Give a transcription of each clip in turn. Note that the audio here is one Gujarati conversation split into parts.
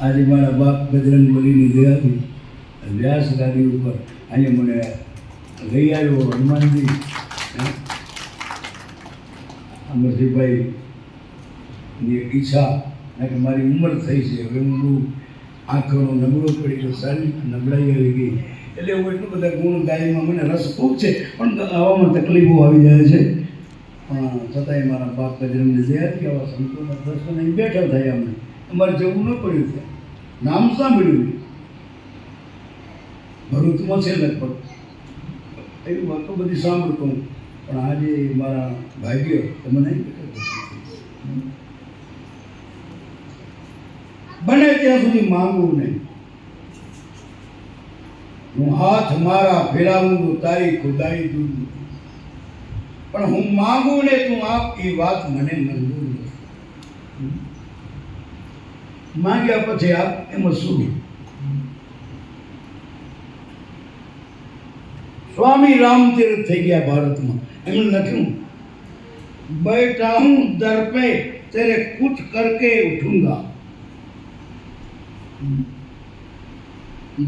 આજે મારા બાપ બજરંગ બલીની દયાથી વ્યાસ ગાદી ઉપર અહીંયા મને લઈ આવ્યો હનુમાનજી. હે? અમરજીભાઈ ની એક ઈચ્છા કે મારી ઉંમર થઈ છે. હવે હું આંખોનો નબળો પડી ગયો, સારી નબળાઈ આવી ગઈ. એટલે હું એટલું બધા ગુણ ગાયમાં મને રસ ખૂબ છે. પણ આવામાં તકલીફો આવી જાય છે. પણ છતાંય મારા બાપ બજરંગની દયાથી આવા સંતોના દર્શન બેઠા થયા અમને. અમારે જવું ન પડ્યું ત્યાં નામ સાંભળ્યું ભરૂચમાં છે લગભગ. એવી વાતો બધી સાંભળતો હું. પણ આજે મારા ભાગ્ય તો મને નહીં બને ત્યાં સુધી માંગવું નહીં. હું હાથ મારા ફેરાવું તારી ખુદાઈ દૂર પણ હું માંગુ ને તું આપ એ વાત મને મંજૂર માંગ્યા પછી આપ એમાં શું સ્વામી રામતીર્થ થઈ ગયા ભારતમાં એમણે લખ્યું बैठा हूं दर पे तेरे कुछ करके उठूंगा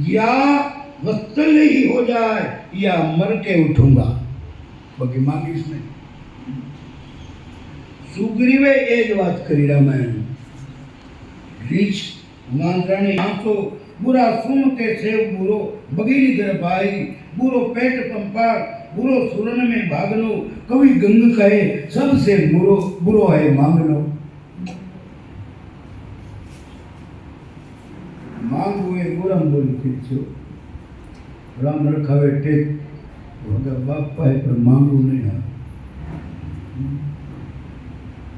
या वस्तल ही हो जाए या मर के उठूंगा બાકી માંગીશ નહીં સુગ્રીવે એ જ વાત કરી રામાયણ રીછ વાંદરાની આંખો बुरा सुन के सेव बुरो बगीनी घर भाई बुरो पेट पंपार बुरो सुरन में भागनो कवि गंग कहे सबसे बुरो बुरो है मांगनो માંગવું એ બોરામ બોલી કીધું રામ રખાવે ટેક વગર બાપ પાસે પણ માંગવું નહીં આવે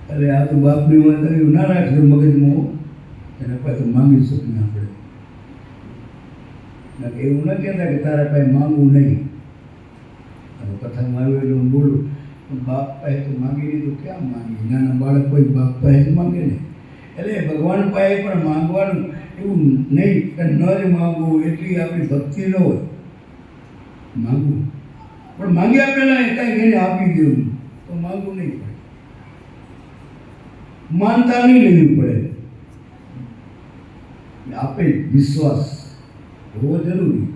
એટલે આ તો બાપની વાત આવ્યું ના રાખજો મગજમાં એના પાસે માંગી શકીએ આપણે એવું ન કહેતા કે તારા પાસે માંગવું નહીં. હવે કથામાં આવ્યું એટલે હું બોલું, પણ બાપ પાસે તો માંગી લીધું, ક્યાં માંગી? નાના બાળક કોઈ બાપ પાસે જ માંગે ને. એટલે ભગવાન પાસે પણ માંગવાનું એવું નહીં કે ન જ માંગવું એટલી આપણી ભક્તિ ન હોય. માંગવું. પણ માંગ્યા પહેલાં એ કાંઈક એને આપી દેવું. તો માંગવું નહીં પડે. માનતા નહીં લેવી પડે. આપે વિશ્વાસ હોવો જરૂરી.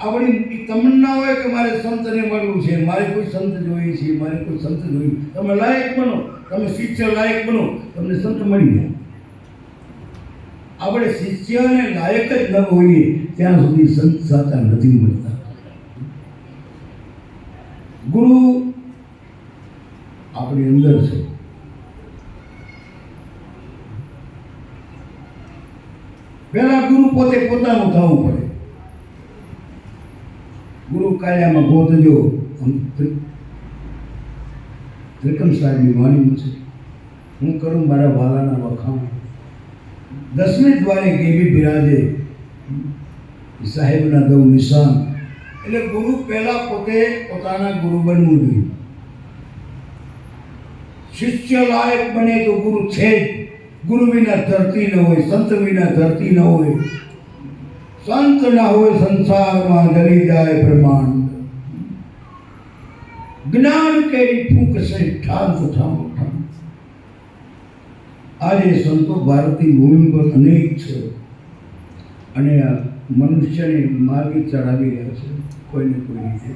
આપણી તમન્ના હોય કે મારે સંતને મળવું છે, મારે કોઈ સંત જોઈએ છે, મારે કોઈ સંત જોઈએ. તમે લાયક બનો, તમે શિષ્ય લાયક બનો, તમને સંત મળી જાય. આપણે શિષ્યને લાયક જ ન હોઈએ, ત્યાં સુધી સંત સાચા નથી મળતા. ગુરુ આપણી અંદર છે. પહેલા ગુરુ પોતે પોતાનું થવું પડે. ગુરુ કાયામાં આમ ત્રિકમ સાહેબની વાણીનું છે. હું કરું મારા વાલાના વખાણ. દસમે દ્વારે કેવી બિરાજે, સાહેબના દઉં નિશાન. એટલે ગુરુ પહેલા પોતે પોતાના ગુરુ બનવું જોઈએ. શિષ્ય લાયક બને તો ગુરુ છે જ. ગુરુ વિના ધરતી ન હોય સંત વિના ધરતી ન હોય. સંત ના હોય, સંસારમાં ગલી જાય બ્રહ્માંડ. જ્ઞાન કેરી ફૂંકશે ઠાંત ઠામ ઠામ આજે સંતો ભારતની ભૂમિ પર અનેક છે. અને આ મનુષ્યને માર્ગે ચડાવી રહ્યા છે, કોઈને કોઈ રીતે.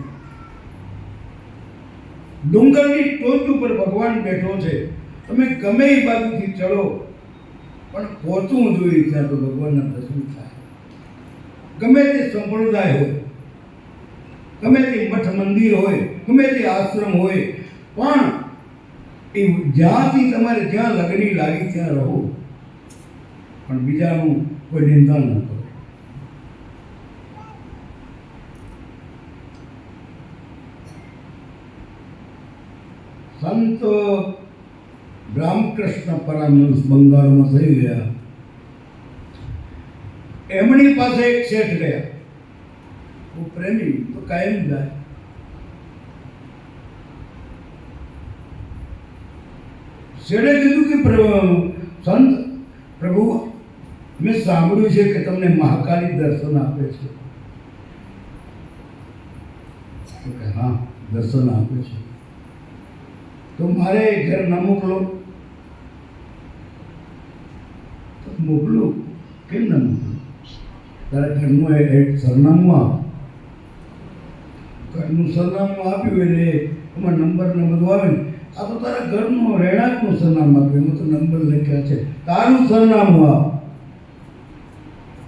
ડુંગરની ટોચ ઉપર ભગવાન બેઠો છે. તમે ગમે એ બાજુથી ચડો પણ પહોંચવું જોઈએ ત્યાં તો ભગવાનના દર્શન થાય. ગમે તે સંપ્રદાય હોય, ગમે તે મઠ મંદિર હોય, ગમે તે આશ્રમ હોય, પણ એ જ્યાંથી તમારે જ્યાં લગની લાગી ત્યાં રહો. પણ બીજાનું કોઈ નિંદા ન કરો. સંત રામકૃષ્ણ પરમહંસ બંગાળમાં થઈ ગયા. એમની પાસે એક શેઠ ગયા હું પ્રેમી, તો કાયમ જાય. શેઠે કીધું કે સંત પ્રભુ, મેં સાંભળ્યું છે કે તમને મહાકાલી દર્શન આપે છે. હા, દર્શન આપે છે. તો મારે ઘર ન મોકલો. મોકલું? કેમ ન મોકલું? તારા ઘરનું એ સરનામું આપ. ઘરનું સરનામું આપ્યું એટલે એમાં નંબર ને બધું આવે ને. આ તો તારા ઘરનું રહેણાંકનું સરનામું આપ્યું. એમાં તો નંબર લખ્યા છે. તારું સરનામું આપ.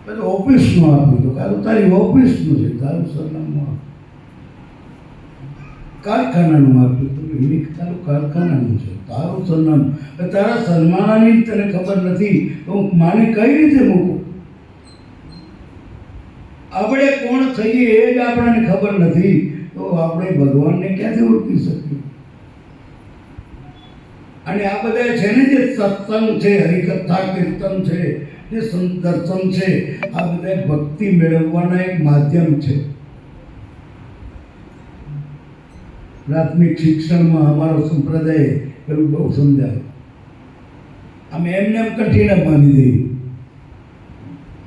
પેલું ઓફિસનું આપ્યું તો કાં તારી ઓફિસનું છે. તારું સરનામું આપ. કારખાનાનું આપ્યું તો તારું કારખાનાનું છે. તારું સન્માન. તારા સન્માનાની તને ખબર નથી હું માને કઈ રીતે મૂકું? આપણે કોણ થઈએ એ જ આપણને ખબર નથી, તો આપણે ભગવાનને ક્યાંથી ઓળખી શકીએ? અને આ બધા છે ને જે સત્સંગ છે, હરિકથા, કીર્તન છે, જે દર્શન છે, આ બધા ભક્તિ મેળવવાના એક માધ્યમ છે. પ્રાથમિક શિક્ષણમાં અમારો સંપ્રદાય પેલું બહુ સમજાય. અમે એમને એમ કઠિન બાંધી દઈએ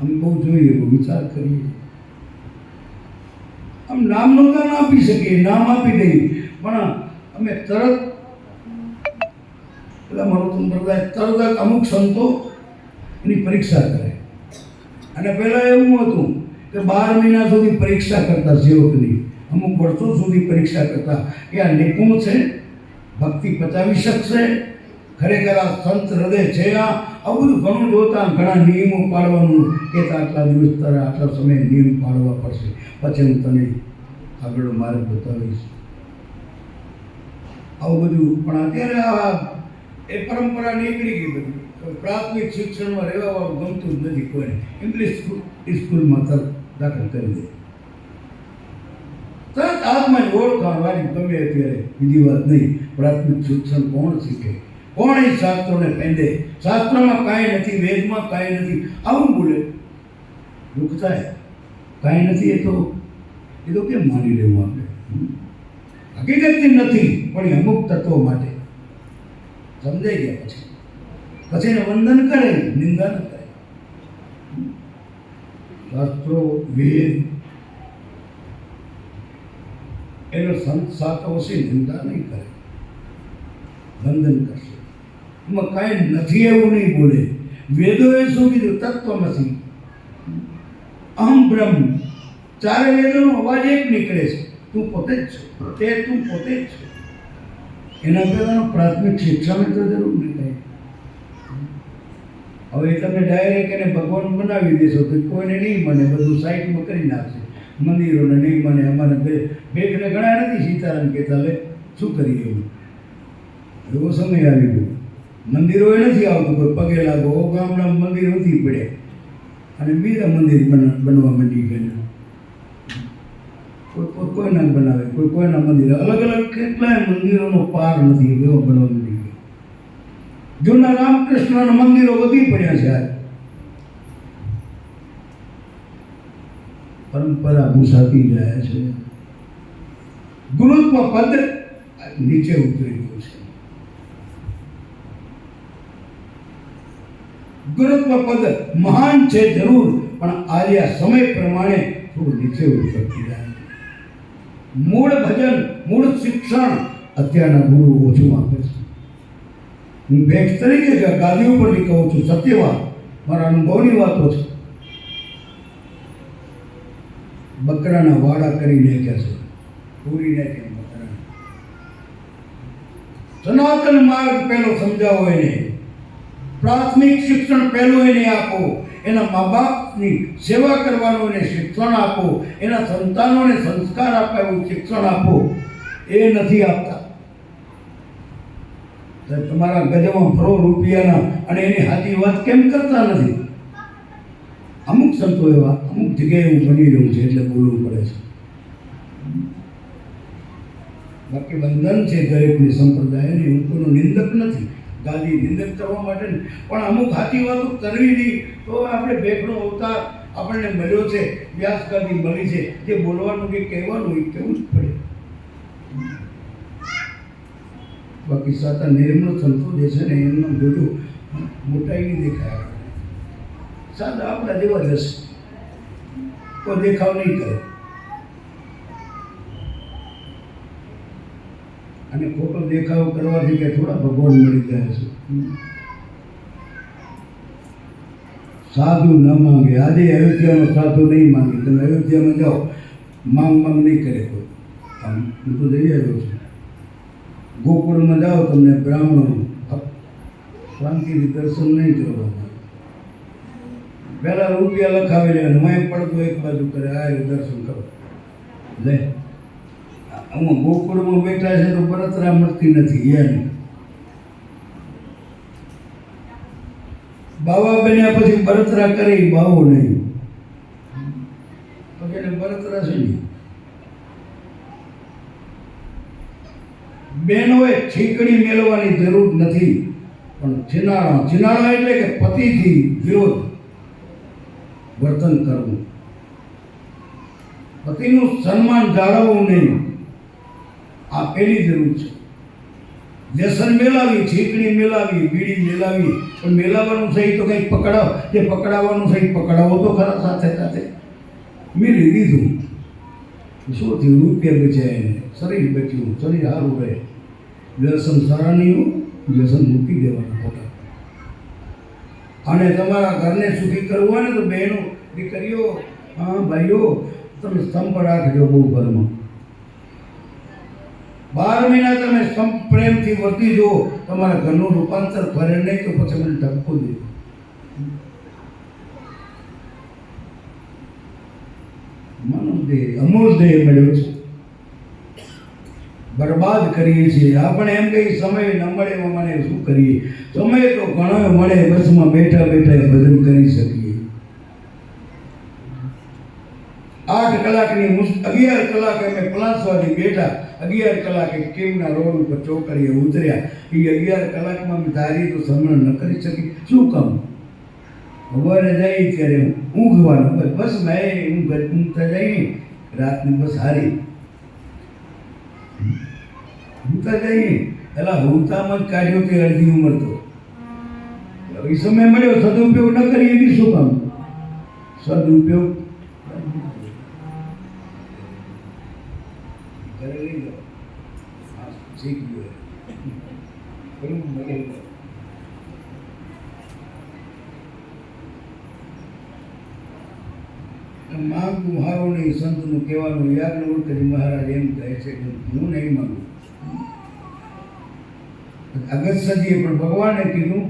અમે બહુ જોઈએ, બહુ વિચાર કરીએ. આમ નામનું દાન આપી શકીએ, નામ આપી દઈએ. પણ અમે તરત પેલા મારો સંપ્રદાય તરત જ અમુક સંતો એની પરીક્ષા કરે. અને પહેલાં એવું હતું કે બાર મહિના સુધી પરીક્ષા કરતા સેવકની અમુક વર્ષો સુધી પરીક્ષા કરતા. કે આ નિપુણ છે. ભક્તિ પચાવી શકશે. ખરેખર આ સંત હૃદય છે આ. આવું ઘણું જોતા ઘણા નિયમો પાડવાનું કે આટલા દિવસ તારે આટલા સમય નિયમ પાડવા પડશે. પછી હું તને આગળ મારે બતાવીશ. આવું બધું. પણ અત્યારે આ એ પરંપરા નીકળી ગઈ બધી. પ્રાથમિક શિક્ષણમાં રહેવાવાળું ગમતું જ નથી કોઈને ઇંગ્લિશ સ્કૂલ સ્કૂલમાં દાખલ કરી દે. આત્માની ઓળખાણવાની ગમે અત્યારે બીજી વાત નહીં. પ્રાથમિક શિક્ષણ કોણ શીખે? કોણ એ શાસ્ત્રોને પેંદે શાસ્ત્રમાં કાંઈ નથી, વેદમાં કાંઈ નથી. આવું બોલે. દુઃખ થાય. કાંઈ નથી એ તો એ તો કેમ માની લેવું આપણે? હકીકતથી નથી, પણ અમુક તત્વો માટે. સમજાઈ ગયા પછી. પછી એને વંદન કરે, નિંદા ન કરે. શાસ્ત્રો, વેદ એનો સંત સાતોશી નિંદા નહીં કરે. વંદન કરશે. એમાં કાંઈ નથી એવું નહીં બોલે. વેદોએ શું કીધું? તત્વમસી અહમ બ્રહ્મ. ચારે વેદોનો અવાજ એક નીકળે છે. તું પોતે જ છે. તે તું પોતે જ છે. એના પહેલાંનો પ્રાથમિક શિક્ષણ તો જરૂર નહીં હવે તમે ડાયરેક્ટ એને ભગવાન બનાવી દેશો તો કોઈને નહીં મને બધું સાઈડમાં કરી નાખશે. મંદિરોને નહીં મને અમારે બેટને ઘણા નથી સીતારામ કહેતા, લે, શું કરીએ એવું એવો સમય આવી ગયો. મંદિરોએ નથી આવતું કોઈ પગે લાગો. ગામડા મંદિર નથી પડે. અને બીજા મંદિર બન- બનવા માંડી ગયા. કોઈ કોઈ કોઈના બનાવે, કોઈ, કોઈના મંદિર. અલગ અલગ કેટલાય મંદિરોનો પાર નથી, એવો બનવા માંડી ગયો. જૂના રામકૃષ્ણના મંદિરો વધી પડ્યા છે આજે. પરંપરા ભૂસાતી જાય છે. ગુરુત્વ પદ નીચે ઉતરી ગયું છે. ગુરુત્વ પદ મહાન છે જરૂર, પણ આજે આ સમય પ્રમાણે થોડું નીચે ઉતરતી જાય મૂળ ભજન, મૂળ શિક્ષણ અત્યારના ગુરુ ઓછું આપે છે. હું ભેટ તરીકે ગાદી ઉપરથી કહું છું, સત્યવાદ. મારા અનુભવની વાતો છે. બકરાના વાડા કરી નાખ્યા છે. પૂરી નાખ્યા બકરાના. સનાતન માર્ગ પહેલો સમજાવો એને. પ્રાથમિક શિક્ષણ પહેલું એને આપો. એના મા બાપની સેવા કરવાનું એને શિક્ષણ આપો. એના સંતાનોને સંસ્કાર આપવા એવું શિક્ષણ આપો. એ નથી આપતા. તમારા ગજમાં ફરો રૂપિયાના અને એની સાચી વાત કેમ કરતા નથી? અમુક સંતો એવા, અમુક જગ્યાએ હું બની રહ્યું છે એટલે બોલવું પડે છે. બાકી બંધન છે દરેકની સંપ્રદાયની, હું કોઈનો નિંદક નથી. ગાદી નિંદક કરવા માટે પણ અમુક હાથી વાતો કરવી નહીં, તો આપણે ભેખનો અવતાર આપણને મળ્યો છે વ્યાસ ગાદી મળી છે, જે બોલવાનું કે કહેવાનું એ કહેવું જ પડે. બાકી સાતા નિર્મળ સંતો જે છે ને એમનો જોજો મોટાઈ નહીં દેખાય. સાદા આપણા જેવા જ હશે. કોઈ દેખાવ નહીં કરે. અને ખોટો દેખાવ કરવાથી કે થોડા ભગવાન મળી જાય છે. સાધુ ન માંગે. આજે અયોધ્યાનો સાધુ નહીં માંગે. તમે અયોધ્યામાં જાઓ. માંગ માંગ નહીં કરે કોઈ. આમ હું તો જઈ આવ્યો છું. ગોકુળમાં જાઓ તમને બ્રાહ્મણો શાંતિથી દર્શન નહીં કરવાના. પહેલાં રૂપિયા લખાવી લેવાનું હું પડતું એક બાજુ કરે, આ દર્શન કરો. લે. આમાં ગોકુળમાં બેઠા છે તો પરતરા મળતી નથી એને બાવા બન્યા પછી બરતરા કરે, બાવો નહીં. પછી એને બરતરા છે નહીં બહેનોએ છીકડી મેળવવાની જરૂર નથી. પણ છિનાળા છિનાળા એટલે કે પતિથી વિરોધ. વર્તન કરવું. પતિનું સન્માન જાળવવું નહીં. આ પહેલી જરૂર છે. વ્યસન મેલાવી છીકણી મેલાવી બીડી મેલાવી પણ મેલાવવાનું છે તો કંઈક પકડાવ. કે પકડાવવાનું છે પકડાવો તો ખરા સાથે સાથે. મેળવી દીધું શું થયું રૂપિયા બચ્યા એને શરીર બચ્યું, શરીર સારું રહે. વ્યસન સરાહનીયું, વ્યસન મૂકી દેવાનું ખોટા અને તમારા ઘરને સુખી કરવું હોય ને તો બહેનો, દીકરીઓ ભાઈઓ, તમે સ્તંભ રાખજો બહુ ઘરમાં બાર મહિના તમે સ્તંભ પ્રેમથી વર્તી જુઓ, તમારા ઘરનું રૂપાંતર ફરે નહીં તો પછી મને ધક્કો દે. માનવ દેહ અમૂલ દેહ મળ્યો છે. બરબાદ કરીએ છીએ. આપણે એમ કહીએ, સમય ન મળે એમાં મને શું કરીએ? સમય તો ઘણો મળે, બસમાં બેઠા બેઠા ભજન કરી શકીએ. આઠ કલાકની અગિયાર કલાક અમે પલાસવાથી બેઠા. અગિયાર કલાકે કેમના રોડ ઉપર ચોકડીએ ઉતર્યા. એ અગિયાર કલાકમાં અમે ધારી તો સમરણ ન કરી શકી શું કામ? સવારે જઈ ત્યારે ઊંઘવાનું. બસ મેં ઊંઘ, ઊંઘતા જઈ રાતની બસ હારી. ઊંઘતા જઈ પેલા ઊંઘતામાં જ કાઢ્યો તે અડધી ઉંમર તો. એ સમય મળ્યો, સદુપયોગ ન કરીએ બી શું કામ? સદુપયોગ. ઘરે લઈ જાઓ. હા, શીખ ગયો બરાબર મળે માગું હારું નહીં સંતનું કહેવાનું યાજ્ઞવલ્ક્યજી મહારાજ એમ કહે છે કે હું નહીં માગું અગસ્ત્યજીએ પણ ભગવાને કીધું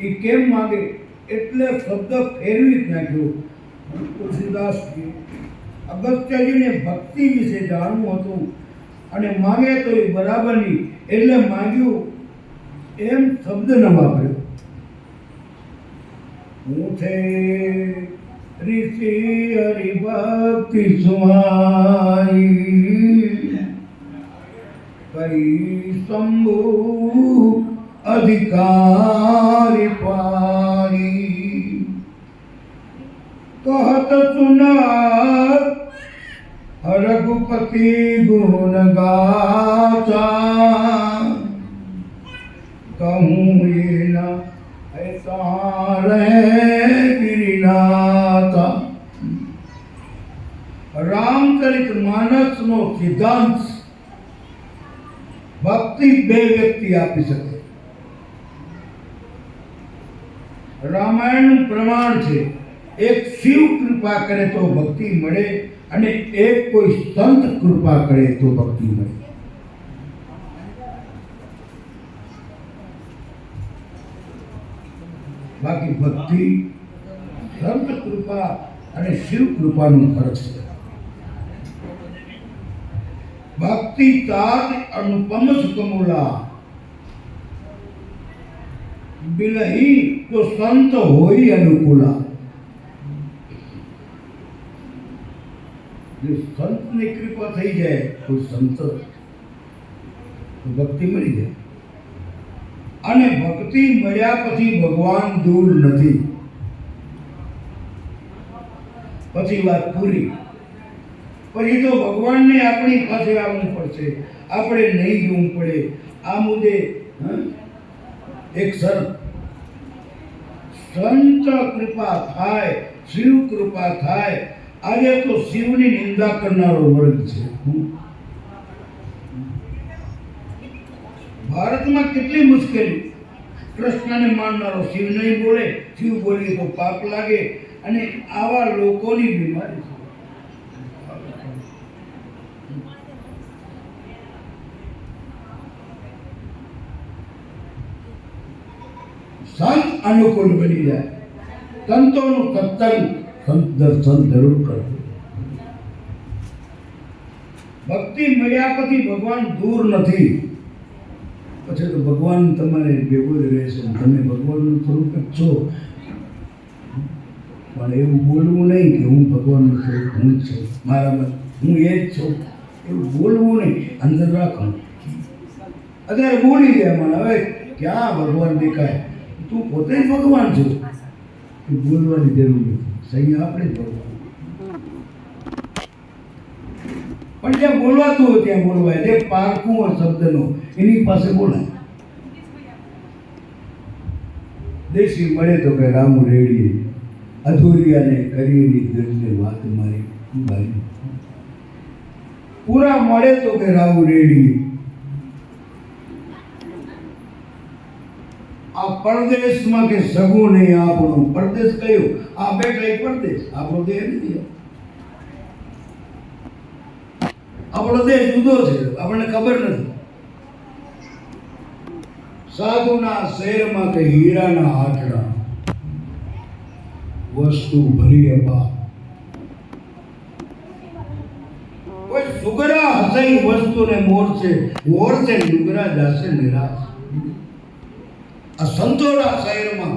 એ કેમ માગે? એટલે શબ્દ ફેરવી જ નાખ્યો. તુલસીદાસજી અગસ્ત્યજીને ભક્તિ વિશે જાણવું હતું અને માગે તો એ બરાબર નહીં, એટલે માગ્યું, એમ શબ્દ ન વાપર્યો. હું છે ઋષિ હરિભક્તિ સુમાઈ કઈ શંભુ અધિકારી પારી કહત સુનાર રઘુપતિ ગુણ ગાતા કહું એના ऐसा रहे गिरिनाथा રામચરિત માનસનો સિદ્ધાંત ભક્તિ બે વ્યક્તિ આપી શકે. રામાયણનું પ્રમાણ છે, એક શિવ કૃપા કરે તો ભક્તિ મળે અને એક કોઈ સંત કૃપા કરે તો ભક્તિ મળે. બાકી ભક્તિ, સંત કૃપા અને શિવ કૃપાનું ફરક છે. ભક્તિ તાત અનુપમ સુકમુલા બિલહી તો સંત હોય અનુકૂલા. જો સંતની કૃપા થઈ જાય, તો સંત ભક્તિ મળી જાય. અને ભક્તિ મળ્યા પછી ભગવાન દૂર નથી. પછી વાત પૂરી. પછી તો ભગવાનને આપણી પાસે આવવું પડશે. આપણે નહીં જવું પડે. આ મુદ્દે? એક સંત સંત કૃપા થાય, શિવ કૃપા થાય. આજે તો શિવની નિંદા કરનારો વર્ગ છે. ભારતમાં કેટલી મુશ્કેલી. કૃષ્ણને માનનારો શિવ નહીં બોલે, શિવ બોલીએ તો પાપ લાગે. અને આવા લોકોની બીમારી છે સંત અનુકૂળ બની જાય. તંતોનું કત્તન દર્શન જરૂર કરવું. ભક્તિ મળ્યા પછી ભગવાન દૂર નથી. પછી તો ભગવાન તમારે ભેગો જ રહેશે. તમે ભગવાનનું સ્વરૂપ જ છો. પણ એવું બોલવું નહીં કે હું ભગવાનનું સ્વરૂપ હું જ છું. મારામાં હું એ જ છું. એવું બોલવું નહીં. અંદર રાખવાનું. અત્યારે બોલી ગયા મને હવે ક્યાં ભગવાન દેખાય? તું પોતે જ ભગવાન છો. એ બોલવાની જરૂર નથી. સહી આપણે જ ભગવાન. પણ જ્યાં બોલવાતું હોય ત્યાં બોલવાય. જે પારખું હોય શબ્દનો. એની પાસે બોલાય. દેશી મળે તો કે રામ રેડી અધૂરિયાને કરીની દિલને વાત મારી. ભાઈ પૂરા મળે તો કે રામ રેડી આ પરદેશમાં કે સગું નહીં, આપણું પરદેશ કયો? આ બે કઈ પરદેશ? આપણો દેહ નથી આપણો દેહ જુદો છે, આપણને ખબર નથી. સાધુના શહેરમાં કે હીરાના હાથડા વસ્તુ ભરી અપા કોઈ સુગરા હસઈ વસ્તુને મોરશે મોરશે ડુગરા જાશે નિરાશ. આ સંતોડા શહેરમાં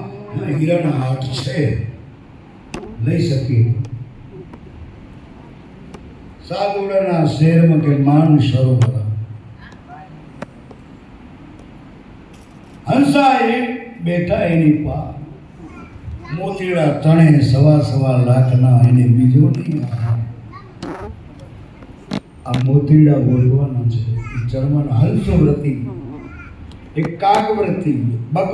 હીરાના હાટ છે. લઈ શકીએ. સાગોડાના શહેરમાં કે માન સરોવર હંસા એ બેઠા એની પા. મોતીડા તણે સવા સવા લાખના એને બીજો નહીં આ મોતીડા બોલવાના છે. એ ચરવાના હંસો વ્રતિ એક કાક વ્રતિ બગ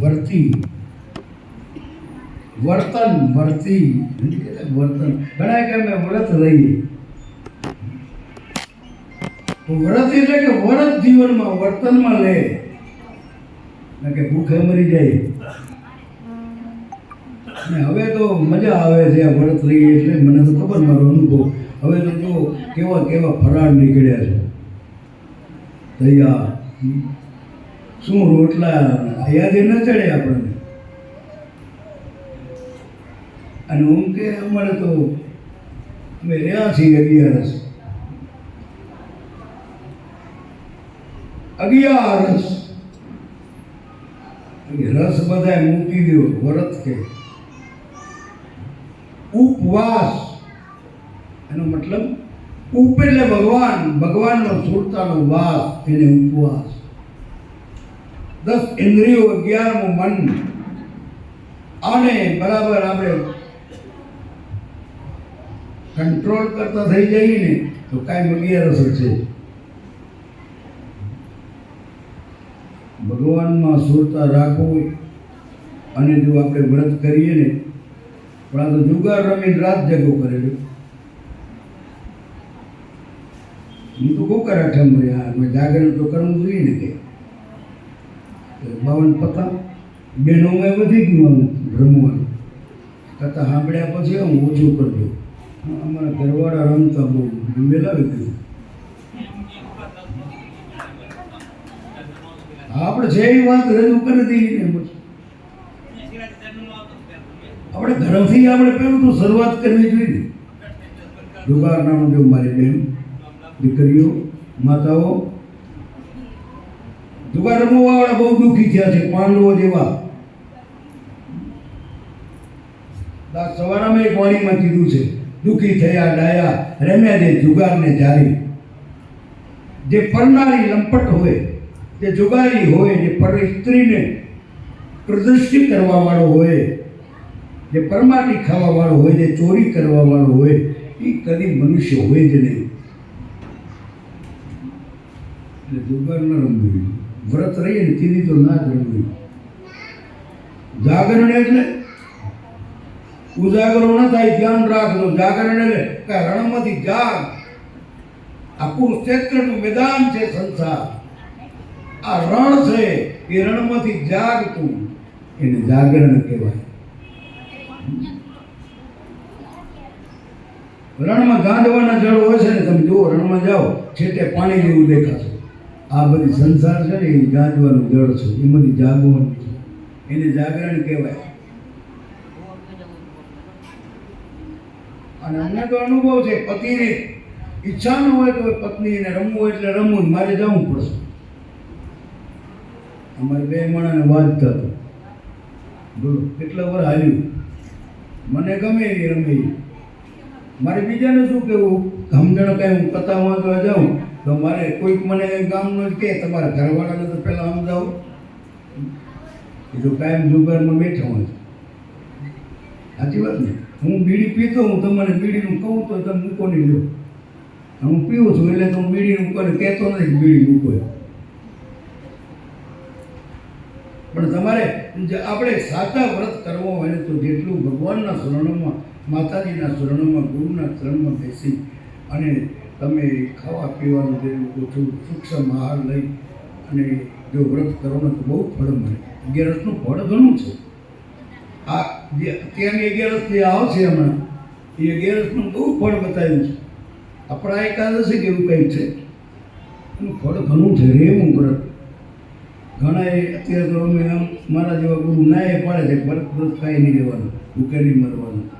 વ્રતિ વર્તન વર્તી વર્તન. ઘણા કે અમે વ્રત રહીએ. વ્રત એટલે કે વ્રત જીવનમાં, વર્તનમાં લે. કે ભૂખે મરી જાય. અને હવે તો મજા આવે છે વ્રત રહીએ એટલે મને તો ખબર મારો અનુભવ. હવે તો જો કેવા કેવા ફરાળ નીકળ્યા છે. તૈયાર. શું રોટલા? યાદ ન ચડે આપણને. અને હું કે અમારે તો અમે રહ્યા છીએ અગિયારસ. અગિયારસ. રસ બધાય મૂકી દો વ્રત કે. ઉપવાસ. એનો મતલબ ઉપ એટલે ભગવાન, ભગવાનનો સુરતાનો વાસ એને ઉપવાસ. દસ ઇન્દ્રિયો અગિયારમું મન. આને બરાબર આપણે કંટ્રોલ કરતા થઈ જઈએ ને, તો કાંઈ અગિયારસ અસર છે. ભગવાનમાં સુરતા રાખવું અને જો આપણે વ્રત કરીએ ને, પણ આ તો જુગાર રમીને રાત જગો કરેલું હું તો કોકર આઠમ રહ્યા મેં જાગરણ તો કરવું જોઈએ ને કે. બાવન પતા બહેનોમાં વધી ગયું રમવાનું. કરતાં સાંભળ્યા પછી હું ઓછું કરજો અમારા ઘરવાળા રમતા બહુ મેલાવી દીધું. આપણે જે વાત રજૂ કરી દઈએ આપણે ઘરથી આપણે પહેલું તો શરૂઆત કરવી જોઈએ જુગાર નામ જો મારી બહેન દીકરીઓ, માતાઓ જુગાર રમવાવાળા બહુ દુઃખી થયા છે, પાંડવો જેવા. સવારમાં એક વાણીમાં કીધું છે, દુઃખી થયા, ડાયા, રમ્યા જે જુગારને જારી. જે પરનારી લંપટ હોય, જે જુગારી હોય, જે પર સ્ત્રીને પ્રદર્શિત કરવા વાળો હોય, જે પરમાટી ખાવા વાળો હોય, જે ચોરી કરવા વાળો હોય એ કદી મનુષ્ય હોય જ નહીં. એટલે જુગાર ન રમવી વ્રત રહીએ ને તેની તો ના જ રમવી જાગરણ એટલે ઉજાગરો ન થાય, ધ્યાન રાખજો. જાગરણ એટલે કે રણમાંથી જાગ. આ કુરુક્ષેત્રનું મેદાન છે સંસાર. આ રણ છે, એ રણમાંથી જાગતું. એને જાગરણ કહેવાય. રણમાં ગાંધવાના જળ હોય છે ને, તમે જુઓ, રણમાં જાઓ, છેટે પાણી જેવું દેખાશે. આ બધી સંસાર છે ને એ ગાંધવાનું જળ છે, એ બધી જાગવાનું છે. એને જાગરણ કહેવાય. અને અમને તો અનુભવ છે, પતિને ઈચ્છા ન હોય તો પત્નીને રમવું એટલે રમવું મારે જવું પડશે. અમારે બે માણાને વાંચતા હતો. બોલો, કેટલા વાર હાલ્યું? મને ગમે એ રમે મારે બીજાને શું કહેવું? સમજણ કાંઈ હું કથા વાંચવા જાઉં. તો મારે કોઈક મને ગામનો જ કહે તમારા ઘરવાળાને તો પહેલાં સમજાવો. એ તો કાયમ જુગારમાં બેઠો હોય. સાચી વાત ને? હું બીડી પીતો, હું તમને બીડીનું કહું તો તમે મૂકો નહીં લો હું પીવું છું એટલે તો હું બીડીનું કોને કહેતો નથી બીડી મૂકો પણ તમારે આપણે સાચા વ્રત કરવો હોય તો જેટલું ભગવાનના શરણોમાં, માતાજીના શરણોમાં, ગુરુના શરણમાં બેસી અને તમે ખાવા પીવાનું જે ઓછું સૂક્ષ્મ આહાર લઈ અને જો વ્રત કરો ને તો બહુ ફળ મળે. અગિયારસનું ફળ ઘણું છે. આ જે અત્યારની અગિયારસ જે આવશે હમણાં, એ અગિયારસનું બહુ ફળ બતાવ્યું છે. આપણા એકાદશી કે એવું કંઈક છે. એનું ફળ ઘણું છે રેવું વ્રત. ઘણા એ અત્યારે તો અમે આમ મારા જેવા ગુરુ ના એ પાડે છે વ્રત વ્રત કાંઈ નહીં રહેવાનું, ભૂખે નહીં મરવાનું.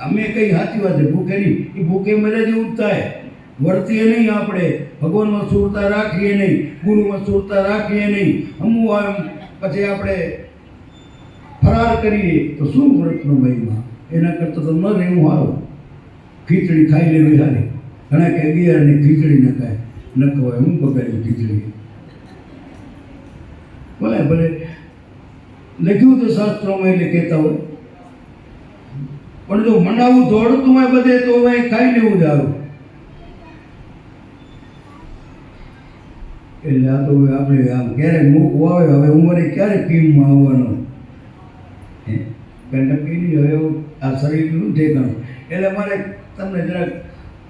અમે કંઈ સાચી વાત છે, ભૂખે નહીં. એ ભૂખે મરે જેવું થાય. વર્તીએ નહીં આપણે. ભગવાનમાં સુરતા રાખીએ નહીં, ગુરુમાં સુરતા રાખીએ નહીં. અમુ આમ પછી આપણે ફરાર કરીએ, તો શું વ્રતનો મહિમા? એના કરતાં તો ન રહેવું સારું. ખીચડી ખાઈ લેવી સારી. ઘણા કે અગિયારની ખીચડી ન ખાય. ન ખવાય, હું બગાડ્યું ખીચડી. ભલે ભલે. લખ્યું તો શાસ્ત્રોમાં એટલે કહેતા હોય. પણ જો મનાવું દોડતું હોય બધે તો હવે ખાઈ લેવું જ સારું. એટલે આ તો હવે આપણે આમ ક્યારે મૂકવું આવે હવે ઉંમરે ક્યારે કીમમાં આવવાનો? નહીં હવે આ શરીરનું ઠેકાણું એટલે મારે તમને જરાક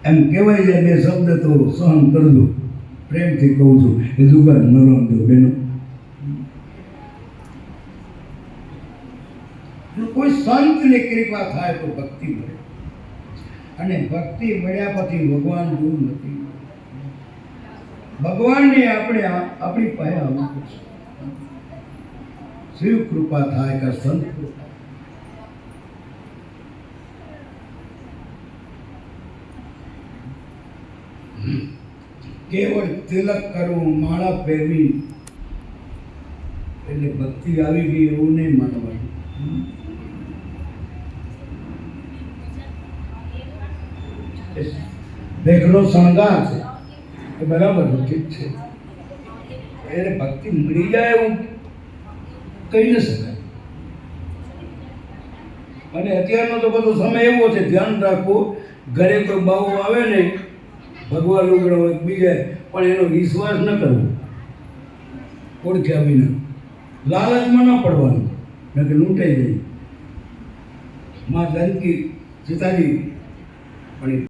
એમ કહેવાય જાય બે શબ્દ તો સહન કરજો. પ્રેમથી કહું છું એ જુગાર ન રમજો, બેનો. કોઈ સંતને કૃપા થાય તો ભક્તિ મળે. અને ભક્તિ મળ્યા પછી ભગવાન દૂર નથી. ભગવાનને આપણે આ- આપણી પાસે આવવું પડશે. શિવ કૃપા થાય કે સંત કૃપા. કેવળ તિલક કરવું માળા પહેરવી એટલે ભક્તિ આવી ગઈ એવું નહીં માનવાનું. દેખલો શણગાર છે. એ બરાબર ઠીક છે. એને ભક્તિ મળી જાય એવું કહી ન શકાય. અને અત્યારનો તો બધો સમય એવો છે, ધ્યાન રાખવું. ઘરે કોઈ બાવું આવે ને, ભગવાન લુગડો હોય બીજા પણ એનો વિશ્વાસ ન કરવો. ઓળખ્યા વિના. લાલચમાં ન પડવાનું નકે લૂંટાઈ જાય. માં જાનકી સીતાજી પણ